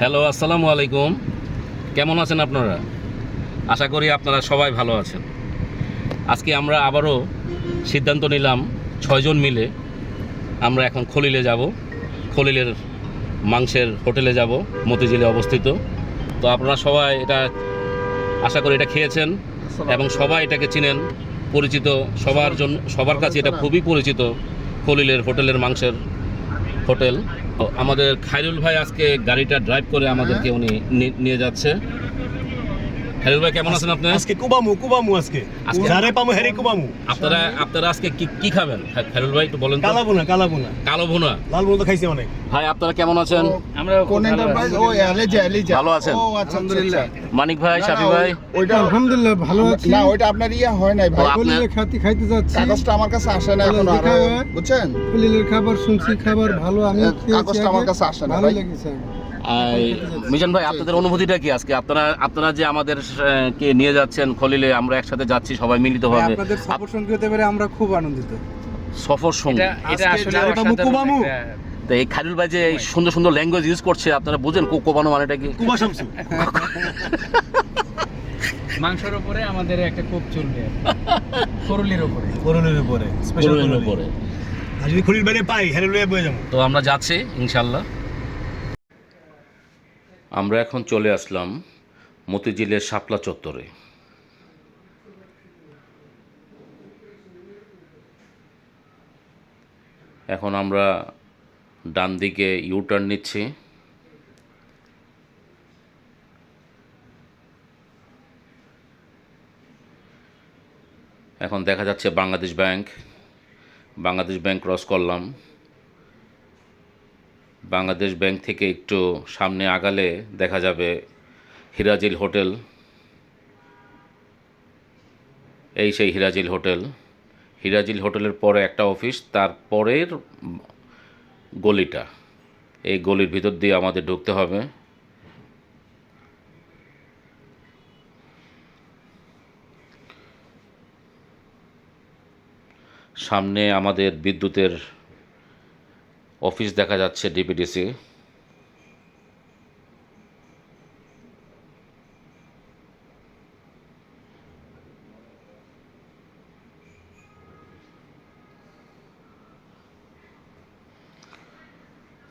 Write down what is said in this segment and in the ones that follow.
Hello আসসালামু আলাইকুম। কেমন আছেন আপনারা? আশা করি আপনারা সবাই ভালো আছেন। আজকে আমরা আবারও সিদ্ধান্ত নিলাম ছয়জন মিলে আমরা এখন খলিলে যাব। খলিলের মাংসের হোটেলে যাব মতিঝিলে অবস্থিত। তো আপনারা সবাই এটা আশা করি এটা খেয়েছেন এবং সবাই এটাকে চিনেন। পরিচিত সবার জন্য সবার কাছে এটা খুবই পরিচিত খলিলের হোটেলের মাংসের হোটেল। আমাদের খাইরুল ভাই আজকে গাড়িটা ড্রাইভ করে আমাদেরকে উনি নি- নিয়ে যাচ্ছে। ভাই কেমন আছেন আপনি? আজকে কুবামু কুবামু আজকে। যারে পামু হেরে কুবামু। আপনারা আপনারা আজকে কি কি খাবেন? খা- ভাই একটু বলেন তো। কালাবুনা কালাবুনা কালো ভুনা। লাল মতো খাইছে অনেক। ভাই আপনারা কেমন আছেন? আমরা কোন এন্টারপ্রাইজ ও এলিজা এলিজা ভালো আছেন? ও আচ্ছা আলহামদুলিল্লাহ। মানিক ভাই শাফি ভাই। ওইটা আলহামদুলিল্লাহ ভালো আছি। না ওইটা আপনার ইয়া হয় নাই ভাই। কলিলের খাতি খাইতে যাচ্ছি। কাগজটা আমার কাছে আসে না এখন আরও। হয়। বুঝছেন? কলিলের খাবার শুনছি খাবার ভালো আমি কাগজটা আমার কাছে আসে না, ভাই। মিজান ভাই আপনাদের অনুভূতিটা কি আজকে? আপনারা আপনারা যে আমাদের কে নিয়ে যাচ্ছেন খলিলে আমরা একসাথে যাচ্ছি সবাই মিলিতভাবে আপনাদের সফর সঙ্গী হতে পারে আমরা খুব আনন্দিত। সফর সঙ্গে? এটা আসলে কুবামু তো এই খাইরুল ভাই যে সুন্দর সুন্দর ল্যাঙ্গুয়েজ ইউজ করছে আপনারা বুঝেন কো- কোবানো মানেটা কি? কুবা শামসু। মাংসের উপরে আমাদের একটা কোপ চলবে। করলির উপরে। করলের উপরে স্পেশাল করলের উপরে। আর যদি খলির বাইরে পাই হেরে লয়ে বয়ে যাব। তো আমরা যাচ্ছি ইনশাল্লাহ আমরা এখন চলে আসলাম মতিঝিলের শাপলা চত্বরে। এখন আমরা ডান দিকে ইউটার্ন নিচ্ছি। এখন দেখা যাচ্ছে Bangladesh Bank. Bangladesh Bank cross করলাম। বাংলাদেশ ব্যাংক থেকে একটু সামনে আগালে দেখা যাবে হিরাজিল হোটেল। এই সেই হিরাজিল হোটেল। হিরাজিল হোটেলের পরে একটা অফিস, তার পরের গলিটা। এই গলির ভিতর দিয়ে আমাদের ঢুকতে হবে। সামনে আমাদের বিদ্যুতের অফিস দেখা যাচ্ছে ডিপিডিসি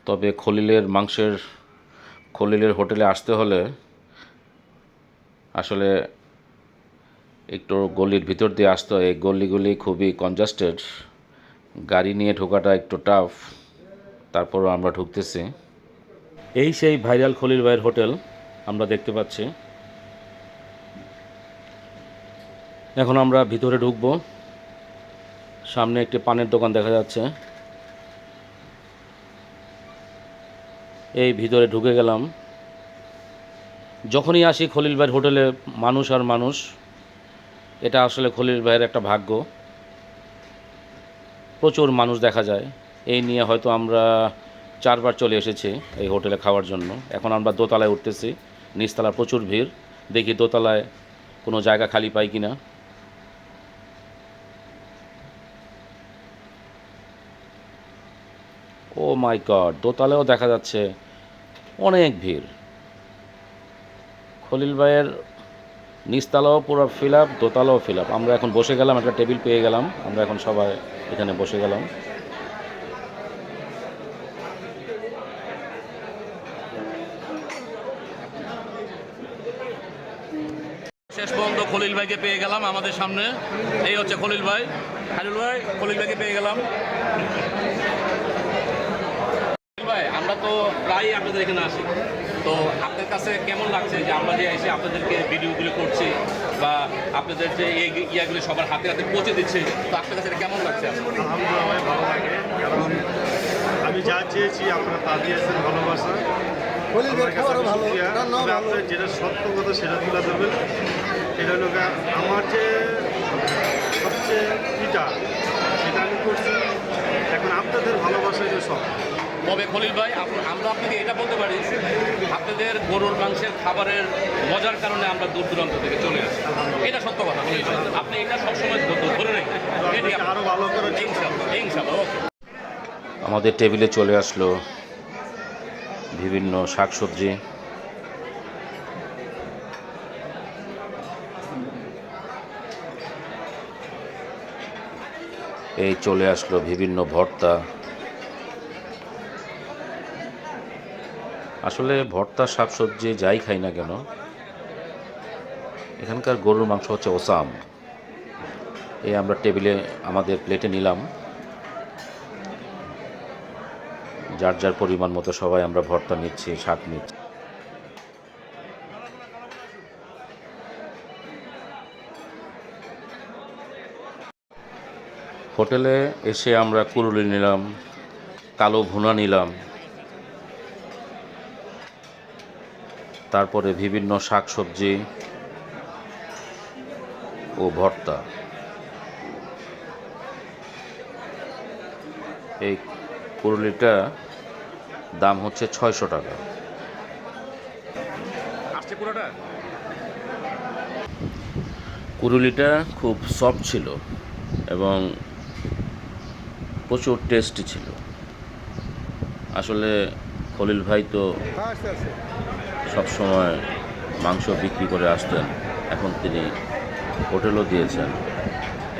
তবে খলিলের মাংসের, খলিলের হোটেলে আসতে হলে আসলে একটু গলির ভিতর দিয়ে আসতে হয়। এই গলিগুলি খুবই কনজাস্টেড গাড়ি নিয়ে ঢোকাটা একটু টাফ তারপরও আমরা ঢুকতেছি। এই সেই ভাইরাল খলিল ভাইয়ের হোটেল আমরা দেখতে পাচ্ছি। এখন আমরা ভিতরে ঢুকব। সামনে একটি পানের দোকান দেখা যাচ্ছে। এই ভিতরে ঢুকে গেলাম। যখনই আসি খলিল ভাইয়ের হোটেলে, মানুষ আর মানুষ, এটা আসলে খলিল ভাইয়ের একটা ভাগ্য। প্রচুর মানুষ দেখা যায়। এই নিয়ে হয়তো আমরা চারবার চলে এসেছি এই হোটেলে খাওয়ার জন্য। এখন আমরা দোতলায় উঠতেছি নিচতলা প্রচুর ভিড়। দেখি দোতলায় কোনো জায়গা খালি পাই কি না ও মাই গড, দোতলায়ও দেখা যাচ্ছে অনেক ভিড়। খলিল ভাইয়ের নিচতলাও পুরো ফিল আপ দোতলাও ফিল আপ আমরা এখন বসে গেলাম, একটা টেবিল পেয়ে গেলাম। আমরা এখন সবাই এখানে বসে গেলাম। শেষ পর্যন্ত খলিল ভাইকে পেয়ে গেলাম আমাদের সামনে। এই হচ্ছে খলিল ভাই। খালিল ভাই খলিল ভাইকে পেয়ে গেলাম। ভাই আমরা তো প্রায়ই আপনাদের এখানে আসি। তো আপনার কাছে কেমন লাগছে যে আমরা যে এসে আপনাদেরকে ভিডিওগুলো করছি বা আপনাদের যে ইয়াগুলি সবার হাতে হাতে পৌঁছে দিচ্ছে তো আপনার কাছে এটা কেমন লাগছে? আলহামদুলিল্লাহ ভালো লাগে। কারণ আমি যা চেয়েছি আপনারা তা দিয়েছেন ভালোবাসা। আপনার যেটা সত্য কথা সেটা তুলে ধরবেন। এটা হলো আমার যে সবচেয়ে ইটা সেটা আমি করছি। এখন আপনাদের ভালোবাসা এটা সব। তবে খলিল ভাই আমরা আপনাকে এটা বলতে পারি আপনাদের গরুর মাংসের খাবারের মজার কারণে আমরা দূর দূরান্ত থেকে চলে আসি এটা সত্য কথা খলিল ভাই। আপনি এটা সবসময় ধরে রাখবেন। এটি আরও ভালো করে ইনশাল্লাহ ইনশাল্লাহ ওকে। আমাদের টেবিলে চলে আসলো বিভিন্ন শাকসবজি। এই চলে আসলো বিভিন্ন ভর্তা। আসলে ভর্তা, শাকসবজি যাই খাই না কেন, এখানকার গরুর মাংস হচ্ছে ওসাম। এই আমরা টেবিলে আমাদের প্লেটে নিলাম। যার যার পরিমাণ মতো সবাই আমরা ভর্তা নিচ্ছি, শাক নিচ্ছি। হোটেলে এসে আমরা কুরুলি নিলাম কালো ভুনা নিলাম তারপরে বিভিন্ন শাকসবজি ও ভর্তা। এই কুরুলিটা দাম হচ্ছে ছয়শো টাকা। কুরুলিটা খুব সফট ছিল এবং প্রচুর টেস্টি ছিল। আসলে খলিল ভাই তো সবসময় মাংস বিক্রি করে আসতেন। এখন তিনি হোটেলও দিয়েছেন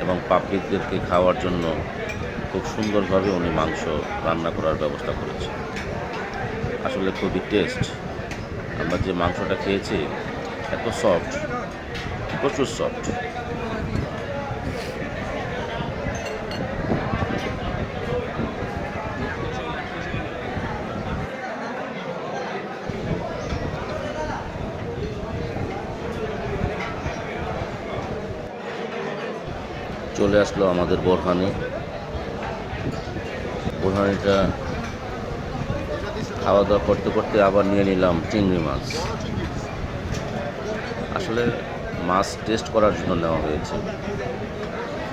এবং পাবলিকদেরকে খাওয়ার জন্য খুব সুন্দরভাবে উনি মাংস রান্না করার ব্যবস্থা করেছেন। আসলে খুবই টেস্ট আমরা যে মাংসটা খেয়েছি, এত সফট প্রচুর সফট চলে আসলো আমাদের বোরহানি। বোরহানিটা খাওয়া দাওয়া করতে করতে আবার নিয়ে নিলাম চিংড়ি মাছ। আসলে মাছ টেস্ট করার জন্য নেওয়া হয়েছে।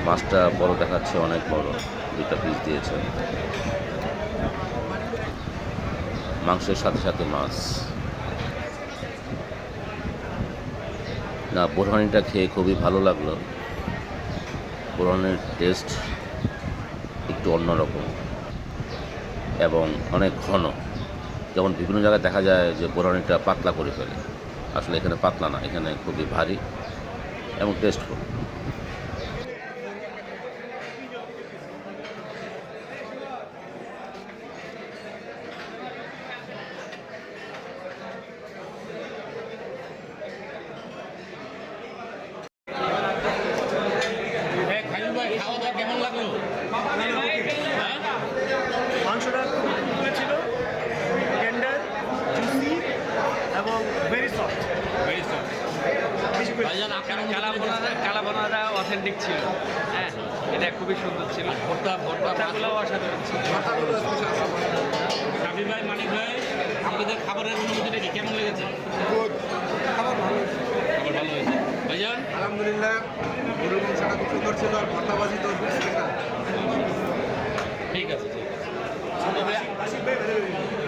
মাছটা বড় দেখাচ্ছে, অনেক বড়। দুইটা পিস দিয়েছে। মাংসের সাথে সাথে মাছ। না, বোরহানিটা খেয়ে খুবই ভালো লাগল। বোরহানের টেস্ট একটু অন্যরকম এবং অনেক ঘন। যেমন বিভিন্ন জায়গায় দেখা যায় যে বোরানিটা পাতলা করে ফেলে। আসলে এখানে পাতলা না, এখানে খুবই ভারী এবং টেস্টফুল কেমন লাগল মাংসটা ছিল। টেন্ডার জুসি এবং ভেরি সফট বেশি করে কালাবোনাটা অথেন্টিক ছিল। হ্যাঁ এটা খুবই সুন্দর ছিল। ভর্তা ভর্তাগুলো অসাধারণ ছিল। ভাই মানিক ভাই আপনাদের খাবারের অনুমতিটা কি কেমন লেগেছে খাবার ভালো হয়েছে ভাইজান আলহামদুলিল্লাহ গরুর মাংসটা খুব সুন্দর ছিল আর ভর্তাবাজি তো ঠিক আছে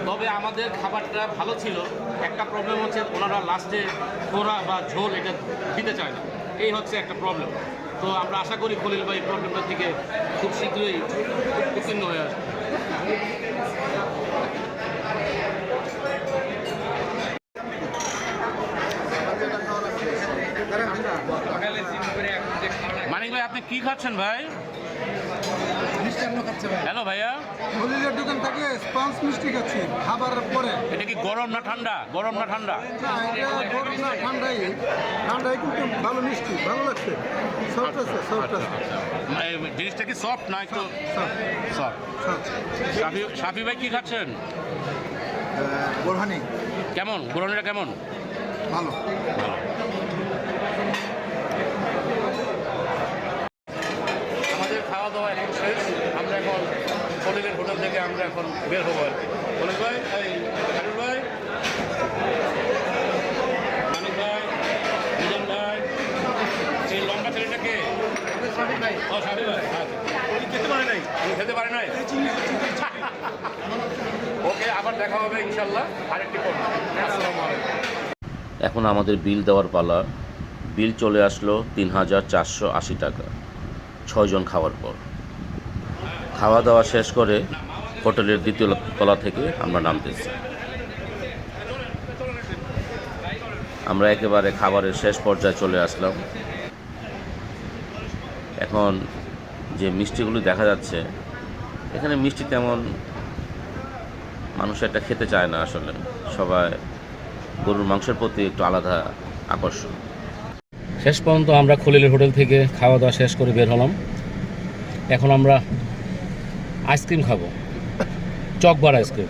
তবে আমাদের খাবারটা ভালো ছিল। একটা প্রবলেম হচ্ছে ওনারা লাস্টে কোরা বা ঝোল এটা দিতে চায় না। এই হচ্ছে একটা প্রবলেম তো আমরা আশা করি খলিল ভাই প্রবলেমটা থেকে খুব শীঘ্রই উত্তীর্ণ হয়ে আসবে সকালে জিম করে এখন যে খাওয়া মানিক ভাই আপনি কি খাচ্ছেন ভাই? হ্যালো ভাইয়া। হলিলের দোকান থেকে স্পঞ্জ মিষ্টি খাচ্ছি খাবারের পরে। এটা কি গরম না ঠান্ডা? গরম না ঠান্ডা? গরম না ঠান্ডাই। ঠান্ডাই কিন্তু ভালো মিষ্টি ভালো লাগছে। সফট আছে সফট আছে। জিনিসটা কি সফট না একটু সফট সাফি ভাই কি খাচ্ছেন? বোরহানি। কেমন? গরমটা কেমন? ভালো। খাওয়া দাওয়া এখন শেষ। আমরা এখন হোটেলের হোটেল থেকে আমরা এখন বের হব আর কি। ভাই এই খালিল ভাই মানিক ভাই মিজান ভাই এই লম্বা ছেলেটাকে সাফি ভাই। ও ভাই উনি খেতে পারে নাই? উনি খেতে পারে নাই? ওকে আবার দেখা হবে ইনশাল্লাহ। আরেকটি করব আসসালামু আলাইকুম। এখন আমাদের বিল দেওয়ার পালা। বিল চলে আসলো তিন হাজার চারশো আশি টাকা। ছয়জন খাওয়ার পর। খাওয়া দাওয়া শেষ করে হোটেলের দ্বিতীয় তলা থেকে আমরা নামতেছি। আমরা একেবারে খাবারের শেষ পর্যায়ে চলে আসলাম। এখন যে মিষ্টিগুলি দেখা যাচ্ছে, এখানে মিষ্টি তেমন মানুষ একটা খেতে চায় না আসলে। সবাই গরুর মাংসের প্রতি একটু আলাদা আকর্ষণ। শেষ পর্যন্ত আমরা খলিলের হোটেল থেকে খাওয়া দাওয়া শেষ করে বের হলাম। এখন আমরা আইসক্রিম খাব। Chocobar ice cream